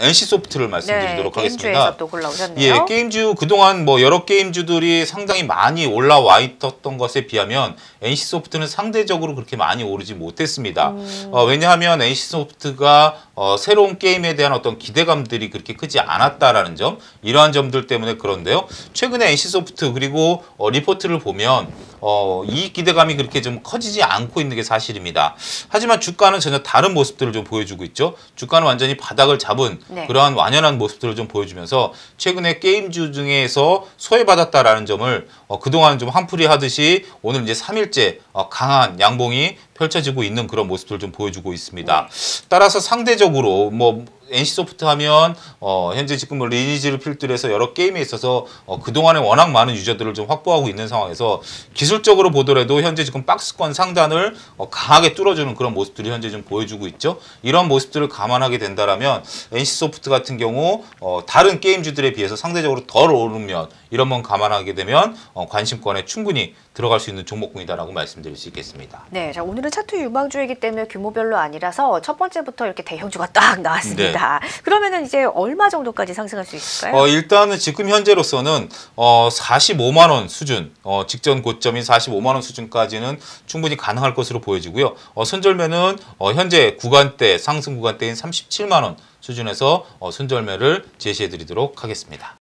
NC소프트를 말씀드리도록 네, 하겠습니다. 예, 게임주 그동안 뭐 여러 게임주들이 상당히 많이 올라와 있었던 것에 비하면 NC소프트는 상대적으로 그렇게 많이 오르지 못했습니다. 음. 어, 왜냐하면 NC소프트가 어, 새로운 게임에 대한 어떤 기대감들이 그렇게 크지 않았다라는 점, 이러한 점들 때문에 그런데요. 최근에 NC소프트 그리고 어, 리포트를 보면 어, 이 기대감이 그렇게 좀 커지지 않고 있는 게 사실입니다. 하지만 주가는 전혀 다른 모습들을 좀 보여주고 있죠. 주가는 완전히 바닥을 잡은 네. 그러한 완연한 모습들을 좀 보여주면서 최근에 게임주 중에서 소외받았다라는 점을 어, 그동안 좀 한풀이 하듯이 오늘 이제 3일째 어, 강한 양봉이 펼쳐지고 있는 그런 모습들을 좀 보여주고 있습니다. 따라서 상대적으로 뭐 NC소프트 하면 어, 현재 지금 뭐 리니지를 필두로 해서 여러 게임에 있어서 어, 그동안에 워낙 많은 유저들을 좀 확보하고 있는 상황에서 기술적으로 보더라도 현재 지금 박스권 상단을 어, 강하게 뚫어주는 그런 모습들이 현재 좀 보여주고 있죠. 이런 모습들을 감안하게 된다라면 NC소프트 같은 경우 어, 다른 게임주들에 비해서 상대적으로 덜 오르면 이런 건 감안하게 되면 어, 관심권에 충분히 들어갈 수 있는 종목군이다라고 말씀드릴 수 있겠습니다. 네, 자 오늘은 차트 유망주이기 때문에 규모별로 아니라서 첫 번째부터 이렇게 대형주가 딱 나왔습니다. 그러면은 이제 얼마 정도까지 상승할 수 있을까요? 어, 일단은 지금 현재로서는 어, 45만 원 수준, 어, 직전 고점인 45만 원 수준까지는 충분히 가능할 것으로 보여지고요. 어, 손절매는 어, 현재 구간대 상승 구간대인 37만 원 수준에서 어, 손절매를 제시해 드리도록 하겠습니다.